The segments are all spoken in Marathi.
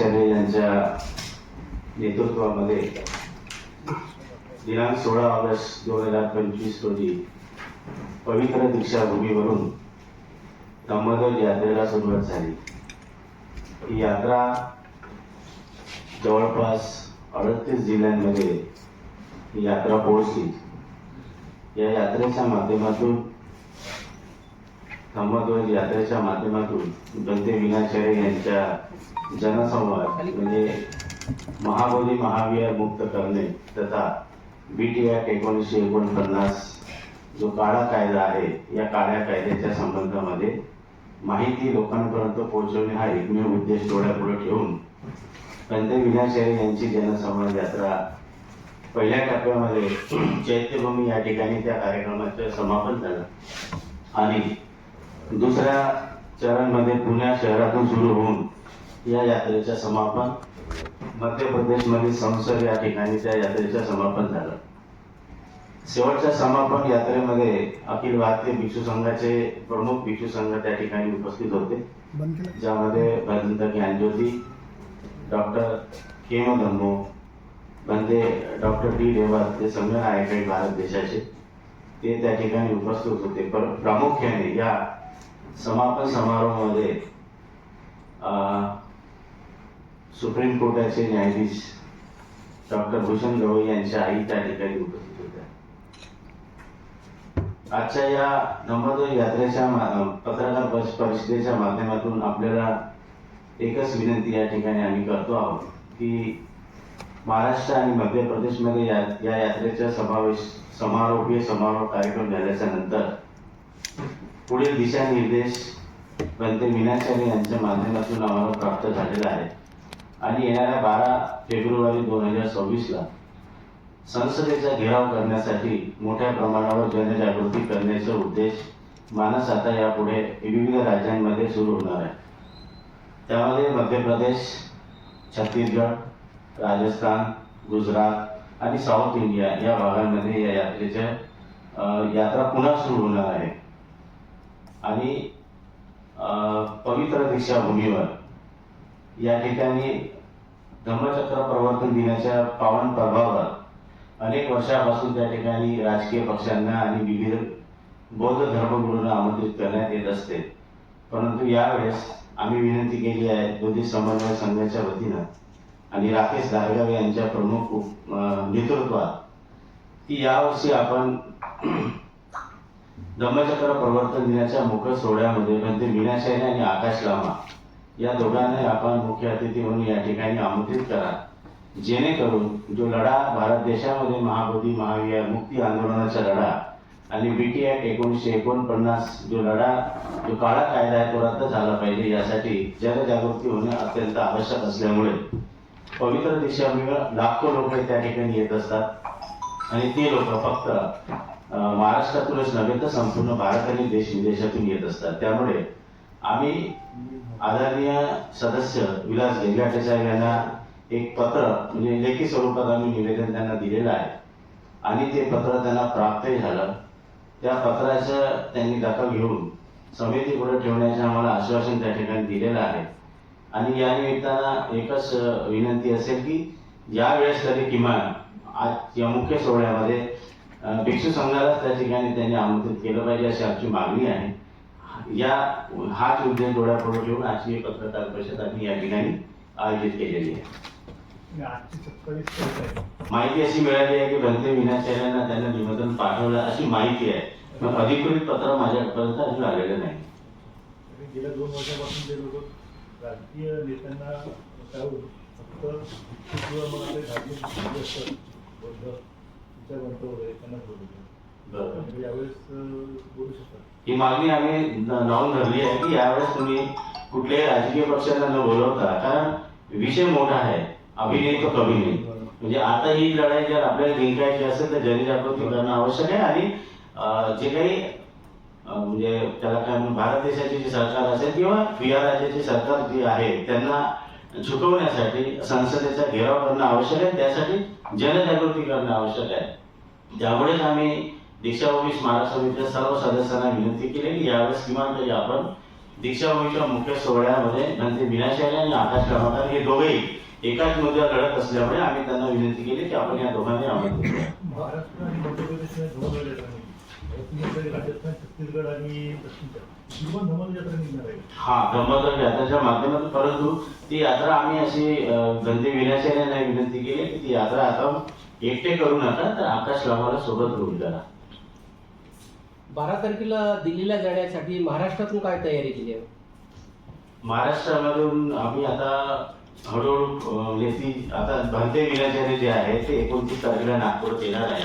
यांच्या नेतृत्वामध्ये दिनांक सोळा ऑगस्ट दोन हजार पंचवीस रोजी पवित्र दीक्षाभूमीवरून दामोदर यात्रेला सुरुवात झाली. ही यात्रा जवळपास अडतीस जिल्ह्यांमध्ये ही यात्रा पोहोचली. या यात्रेच्या माध्यमातून धम्मध्वज यात्रेच्या माध्यमातून बंदे विनाचार्य यांच्या जनसंवाद म्हणजे महाबोधी महावीर मुक्त करणे तथा बी टी ॲक्ट एकोणीसशे एकोणपन्नास जो काळा कायदा आहे या काळ्या कायद्याच्या संबंधामध्ये माहिती लोकांपर्यंत पोहोचवणे हा एकमेव उद्देश डोळ्यापुढे ठेवून बंदे विनाचार्य यांची जनसंवाद यात्रा पहिल्या टप्प्यामध्ये चैत्यभूमी या ठिकाणी त्या कार्यक्रमाचं समापन झालं. आणि दुसऱ्या चरणमध्ये पुण्या शहरातून सुरू होऊन या यात्रेचं समापन. मध्य प्रदेशमधील संसद या ठिकाणी त्या यात्रेचं समापन झालं. शेवटच्या समापन यात्रेमध्ये अखिल भारतीय भिक्षू संघाचे प्रमुख भिक्षू संघ त्या ठिकाणी उपस्थित होते. ज्यामध्ये भदंत ज्ञानज्योती डॉक्टर केम धम्मो बंदे डॉक्टर डी रेवात ते संघनायक आहेत भारत देशाचे. ते त्या ठिकाणी उपस्थित होते. पण प्रामुख्याने या समापन समारोहामध्ये सुप्रीम कोर्टाचे न्यायाधीश डॉक्टर भूषण गवई यांच्या आई त्या ठिकाणी उपस्थित होत्या. आजच्या या नंबर यात्रेच्या पत्रकार परिषदेच्या माध्यमातून आपल्याला एकच विनंती या ठिकाणी आम्ही करतो आहोत की महाराष्ट्र आणि मध्य प्रदेशमध्ये या या यात्रेचा समावेश समारोपीय समारोह कार्यक्रम झाल्याच्यानंतर पुढील दिशानिर्देश बंते मीनाचार्य यांच्या माध्यमातून आम्हाला प्राप्त झालेला आहे. आणि येणाऱ्या बारा फेब्रुवारी दोन हजार सव्वीसला संसदेचा घेराव करण्यासाठी मोठ्या प्रमाणावर जनजागृती करण्याचा उद्देश मानस आता यापुढे विविध राज्यांमध्ये सुरू होणार आहे. त्यामध्ये मध्य प्रदेश छत्तीसगड राजस्थान गुजरात आणि साऊथ इंडिया या भागांमध्ये या यात्रेच्या यात्रा पुन्हा सुरू होणार आहे. आणि पवित्र दीक्षाभूमीवर या ठिकाणी धम्मचक्र प्रवर्तन दिनाच्या पावन प्रभावावर अनेक वर्षापासून त्या ठिकाणी राजकीय पक्षांना आणि विविध बौद्ध धर्मगुरूंना आमंत्रित करण्यात येत असते. परंतु यावेळेस आम्ही विनंती केली आहे बौद्धिक समन्वय संघाच्या वतीनं आणि राकेश दारगावे यांच्या प्रमुख नेतृत्वात की यावर्षी आपण धम्मचक्र प्रवर्तन दिनाच्या मुख्य सोहळ्यामध्ये म्हणजे मीनाशाही आणि आकाश लामा. या दोघांना आपण मुख्य अतिथी म्हणून या ठिकाणी आमंत्रित करा जेणेकरून जो लढा भारत देशामध्ये महाबोधी महाविया मुक्ती आंदोलनाचा लढा आणि बी टी ॲक्ट एकोणीसशे एकोणपन्नास जो लढा जो काळा कायदा आहे तो रद्द झाला पाहिजे यासाठी जनजागृती होणे अत्यंत आवश्यक असल्यामुळे पवित्र दिशाभूमीवर लाखो लोक त्या ठिकाणी येत असतात. आणि ते लोक फक्त महाराष्ट्रातूनच नव्हे तर संपूर्ण भारत आणि देश विदेशातून येत असतात. त्यामुळे आम्ही आदरणीय सदस्य विलास गेंगाटे साहेब यांना एक पत्र म्हणजे लेखी स्वरूपात आम्ही निवेदन त्यांना दिलेलं आहे. आणि ते पत्र त्यांना प्राप्तही झालं. त्या पत्राचं त्यांनी दखल घेऊन समितीपुढे ठेवण्याचे आम्हाला आश्वासन त्या ठिकाणी दिलेलं आहे. आणि या निमित्तानं एकच विनंती असेल की यावेळेस तरी किमान आज या मुख्य सोहळ्यामध्ये भिक्षू संघालाच त्या ठिकाणी त्यांनी आमंत्रित केलं पाहिजे अशी आमची मागणी आहे. या हाच उद्देश डोळ्यापुढे ठेवून आजची ही पत्रकार परिषद आम्ही या ठिकाणी आयोजित केलेली आहे. माहिती अशी मिळाली आहे की भंते विनाचार्यांना त्यांना निमंत्रण पाठवलं अशी माहिती आहे. पण अधिकृत पत्र माझ्यापर्यंत अजून आलेलं नाही. गेल्या दोन वर्षापासून ते लोक राजकीय नेत्यांना फक्त मग धार्मिक जे असतात वगैरे त्यांना म्हणजे यावेळेस अं, बोलू शकतात. ही मागणी आम्ही लावून धरली आहे की यावेळेस तुम्ही कुठल्याही राजकीय पक्षांना न बोलवता कारण विषय मोठा आहे अभिनय तो कमी नाही. म्हणजे आता ही लढाई जर आपल्याला जिंकायची असेल तर जनजागृती करणं आवश्यक आहे आणि जे काही म्हणजे त्याला काय म्हणू भारत देशाचे जे सरकार असेल किंवा बिहार राज्याचे सरकार जे आहे त्यांना झुकवण्यासाठी संसदेचा घेराव करणं आवश्यक आहे. त्यासाठी जनजागृती करणं आवश्यक आहे. त्यामुळेच आम्ही दीक्षाभूमी स्मारक समितीच्या सर्व सदस्यांना विनंती केली की यावेळेस किमान तरी आपण दीक्षाभूमीच्या मुख्य सोहळ्यामध्ये नंतर मीनाशाही आणि आकाश रमाकार हे दोघेही एकाच मुद्द्यावर लढत असल्यामुळे आम्ही त्यांना विनंती केली की आपण या दोघांनी आम्ही छत्तीसगड आणि दक्षिणच्या ही हा धम्मदर यात्राच्या माध्यमातून परंतु ती यात्रा आम्ही अशी गंदी विनाशाने नाही विनंती केली की ती यात्रा आता एकटे करू नका तर आकाश लावाला सोबत घेऊन करा बारा तारखेला दिल्लीला जाण्यासाठी महाराष्ट्रातून काय तयारी केली आहे? महाराष्ट्रामधून आम्ही आता हळूहळू म्हणजे ती आता भंते विनाचार्य जे आहे ते एकोणतीस तारखेला नागपूरात येणार आहे.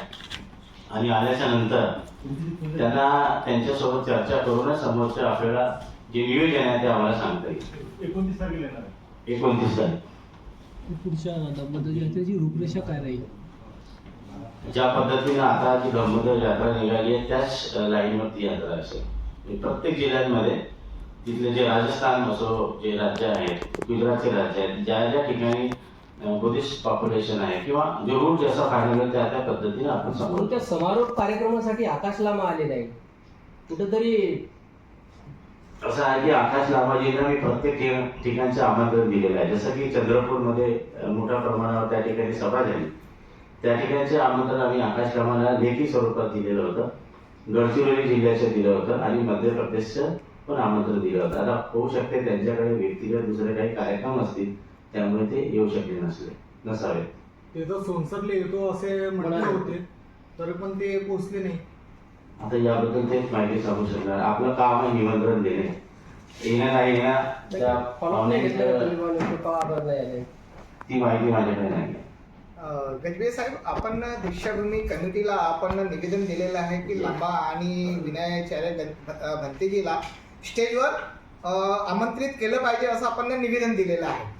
आणि आल्याच्यानंतर त्यांना त्यांच्यासोबत चर्चा करूनच समोरच्या आपल्याला जे नियोजन आहे ते आम्हाला सांगता येईल. एकोणतीस तारखेला येणार आहे. एकोणतीस तारीख. पुढच्या दामोदर यात्रेची रूपरेषा काय राहील? ज्या पद्धतीनं आता जी धर्मोदर यात्रा निघाली आहे त्याच लाईनवर ती यात्रा असेल. म्हणजे प्रत्येक जिल्ह्यांमध्ये तिथले जे राजस्थान असो जे राज्य आहेत गुजरातचे राज्य आहेत ज्या ज्या ठिकाणी बुद्धिस्ट पॉप्युलेशन आहे किंवा जो रूट जसा फायनल त्या त्या पद्धतीने आपण समोर तुमच्या समारोप कार्यक्रमासाठी आकाश लामा आले नाही कुठेतरी असं आहे की आकाश लामाजींना मी प्रत्येक ठिका- ठिकाणचं आमंत्रण दिलेलं आहे. जसं की चंद्रपूरमध्ये मोठ्या प्रमाणावर त्या ठिकाणी सभा झाली. त्या ठिकाणचे आमंत्रण आम्ही आकाश लामाला लेखी स्वरूपात दिलेलं होतं. गडचिरोली जिल्ह्याचं दिलं होतं आणि मध्य प्रदेशचं पण आमंत्रण दिलं होतं. आता होऊ शकते त्यांच्याकडे व्यक्तिगत दुसरे काही कार्यक्रम असतील त्यामुळे ते येऊ शकले नसले नसावे. ते तर सोनसरले येतो असे म्हटले म्हणाले. होते तर पण ते पोहोचले नाही. आता याबद्दल तेच माहिती सांगू शकणार. आपलं काम आहे निमंत्रण देणे. येणं नाही येणं त्या फॉलोअप नाही घेतलं का पाहुण्यांचं- तुम्ही बा नेमके का आभार नाही आले ती माहिती माझ्याकडे नाही. अं, गजबे साहेब आपण दीक्षाभूमी कमिटीला आपण निवेदन दिलेलं आहे की लांबा आणि विनायाचार्य गण- अं, भंतेजीला स्टेजवर आमंत्रित केलं पाहिजे असं आपण निवेदन दिलेलं आहे.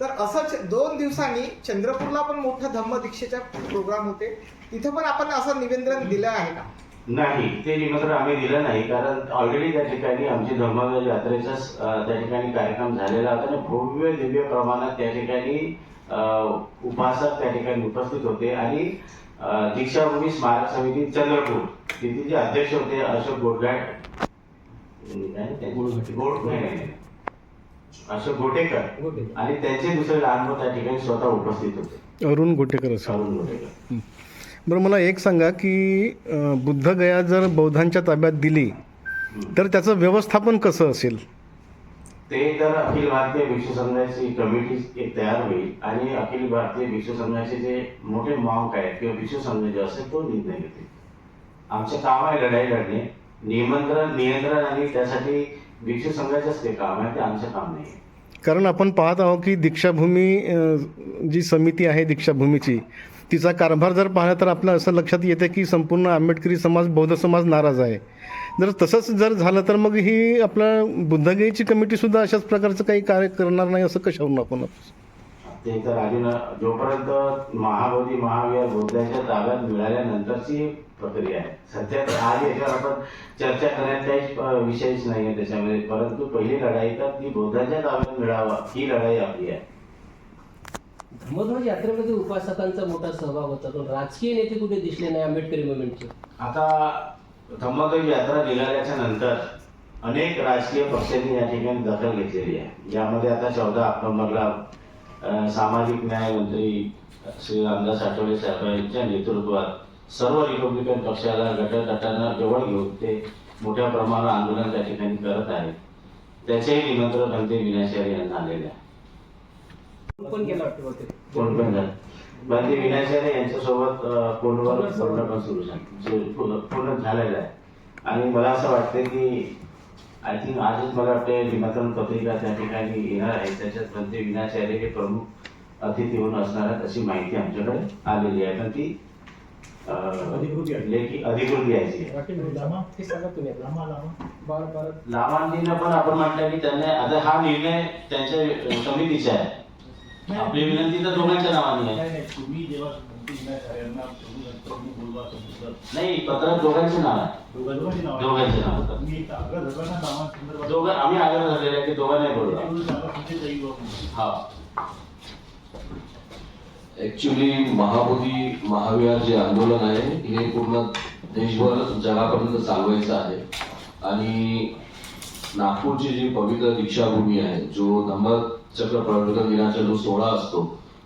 तर असंच दोन दिवसांनी चंद्रपूरला पण मोठा धम्म दीक्षेचा प्रोग्राम होते. तिथं पण आपण असं निवेदन दिलं आहे का? नाही ते निमंत्रण आम्ही दिलं नाही कारण ऑलरेडी त्या ठिकाणी आमची धर्मवीर यात्रेचा त्या ठिकाणी कार्यक्रम झालेला होता आणि भव्य दिव्य प्रमाणात त्या ठिकाणी उपासक त्या ठिकाणी उपस्थित होते आणि दीक्षाभूमी स्मारक समिती चंद्रपूर. तिथे जे अध्यक्ष होते अशोक गोडघाट अं, काय ते? गोड नाही, नाही, नाही. अशोक गोटेकर गोटे आणि त्यांचे दुसरे लहान त्या ठिकाणी स्वतः उपस्थित होते. अरुण गोटेकर असेल अरुण गोटेकर बरं मला एक सांगा की अं, बुद्धगया जर बौद्धांच्या ताब्यात दिली तर त्याचं व्यवस्थापन कसं असेल? ते तर अखिल भारतीय भिक्षू संघाची कमिटी एक तयार होईल आणि अखिल भारतीय भिक्षू संघाचे जे मोठे मॉंक आहेत किंवा भिक्षू संघ जे असेल तो निर्णय घेतील. आमचे काम आहे लढाई लढणे. निमंत्रण नियंत्रण आणि त्यासाठी भिक्षू संघाचंच ते काम आहे ते आमचं काम नाही. कारण आपण पाहत आहोत की दीक्षाभूमी जी समिती आहे दीक्षाभूमीची तिचा कारभार जर पाहिला तर आपलं असं लक्षात येते की संपूर्ण आंबेडकरी समाज बौद्ध समाज नाराज आहे. जर तसंच जर झालं तर मग ही आपल्या बुद्धगयेची कमिटीसुद्धा अशाच प्रकारचं काही कार्य करणार नाही असं कशावरून आपण ते तर अजून जोपर्यंत महाबोधी महावीर बुद्धाच्या ताब्यात मिळाल्यानंतरची प्रक्रिया आहे. सध्या तर आज याच्यावर आपण चर्चा करण्यात काहीच अ, विषयच नाही आहे त्याच्यामध्ये. परंतु पहिली लढाई तर ती बुद्धाच्या ताब्यात मिळावा ही लढाई आपली आहे. धर्मध्वज यात्रेमध्ये उपासकांचा मोठा सहभाग होता. पण राजकीय नेते कुठे दिसले नाही आंबेडकरी मुवमेंटचे आता धम्मगज यात्रा निघाल्याच्या नंतर अनेक राजकीय पक्षांनी या ठिकाणी दखल घेतलेली आहे. यामध्ये आता चौदा ऑक्टोबरला सामाजिक न्याय मंत्री श्री रामदास आठवले साहेब यांच्या नेतृत्वात सर्व रिपब्लिकन पक्षाला गटगटांना जवळ घेऊन ते मोठ्या प्रमाणावर आंदोलन त्या ठिकाणी करत आहेत. त्याचेही निमंत्रण बनते विनाशारी यांना आलेले आहे. बनते विनाशारी यांच्यासोबत फोनवर बोलणं पण सुरू झालं. सुरू- पूर्ण पूर्ण झालेलं आहे. आणि मला असं वाटतं की आय थिंक आजच मला वाटतं निमंत्रण पत्रिका त्या ठिकाणी येणार आहे. त्याच्यात बनते विनाशारी हे प्रमुख अतिथी म्हणून असणार आहेत अशी माहिती आमच्याकडे आलेली आहे. पण ती अधिकृत यायची. लेखी अधिकृत यायची आहे. वाटेल लामा? ते सांगा तुम्ही. आता. लांबा लांबा बारा बारा लाभांजींना पण आपण म्हटलं की त्यांनी आता हा निर्णय त्यांच्या समितीचा आहे. आपली विनंती तर दोघांच्या नावाने आहे. तुम्ही जेव्हा नाही पत्रात दोघांचे नाव आहे. दोघांचे नाव. तुम्ही दोघं आम्ही आग्रह धरलेला आहे की दोघांनाही बोलवा हा. ऍक्च्युली महाबोधी महाविहार जे आंदोलन आहे हे पूर्ण देशभर जगापर्यंत चालवायचं आहे. आणि नागपूरची जी पवित्र दीक्षाभूमी आहे जो धम्मचक्र प्रवर्तन दिनाचा जो सोहळा असतो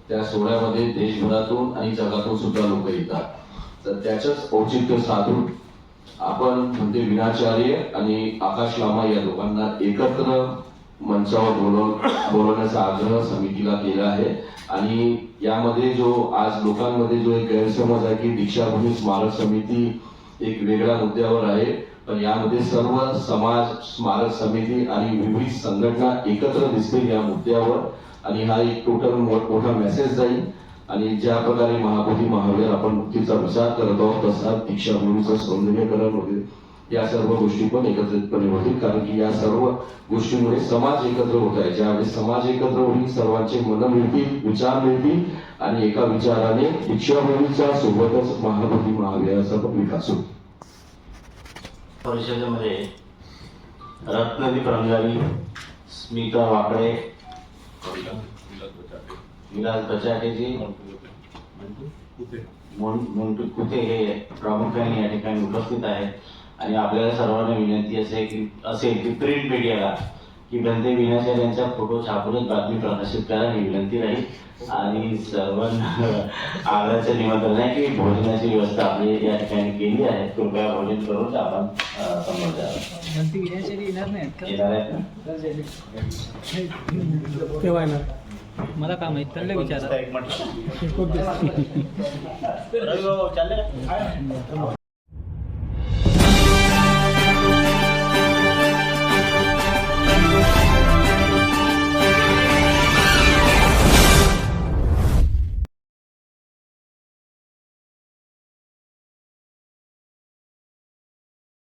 त्या सोहळ्यामध्ये देशभरातून आणि जगातून सुद्धा लोक येतात. तर त्याचंच औचित्य साधून आपण म्हणजे विनाचार्य आणि आकाश लामा या लोकांना एकत्र मंचावर बोलव बोलवण्याचा आग्रह समितीला केला आहे. आणि यामध्ये जो आज लोकांमध्ये जो एक गैरसमज आहे की दीक्षाभूमी स्मारक समिती एक वेगळ्या मुद्द्यावर आहे. पण यामध्ये सर्व समाज स्मारक समिती आणि विविध संघटना एकत्र दिसतील या मुद्द्यावर आणि हा एक टोटल मोठा मेसेज जाईल. आणि ज्या प्रकारे महाबोधी महावीर आपण मुक्तीचा विचार करत आहोत तसा दीक्षाभूमीचं सौंदर्यकरण वगैरे या सर्व गोष्टी पण एकत्रितपणे होतील. कारण की या सर्व गोष्टींमुळे समाज एकत्र होत आहे. ज्यावेळेस समाज एकत्र होईल सर्वांचे मन मिळतील विचार मिळतील आणि एका विचाराने दीक्षाभूमीच्या सोबतच महाबोधी महावीराचा पण विकास होईल. परिषदेमध्ये रत्नदीप रंगारी स्मिता वाकडे विलास बचाटेजी मोंटू कुथे हे प्रामुख्याने या ठिकाणी उपस्थित आहेत. आणि आपल्याला सर्वांना विनंती असे की असेल की प्रिंट मीडियाला की बंदे विनाचार्यांचा फोटो छापूनच बातमी प्रकाशित करा ही विनंती राहील. आणि सर्वांना आग्रहाचं निमंत्रण आहे की भोजनाची व्यवस्था आपली या ठिकाणी केली आहे. कृपया भोजन करून आपण समोर जावं येणार आहेत तेव्हा मला काम आहे त्यांना विचारा.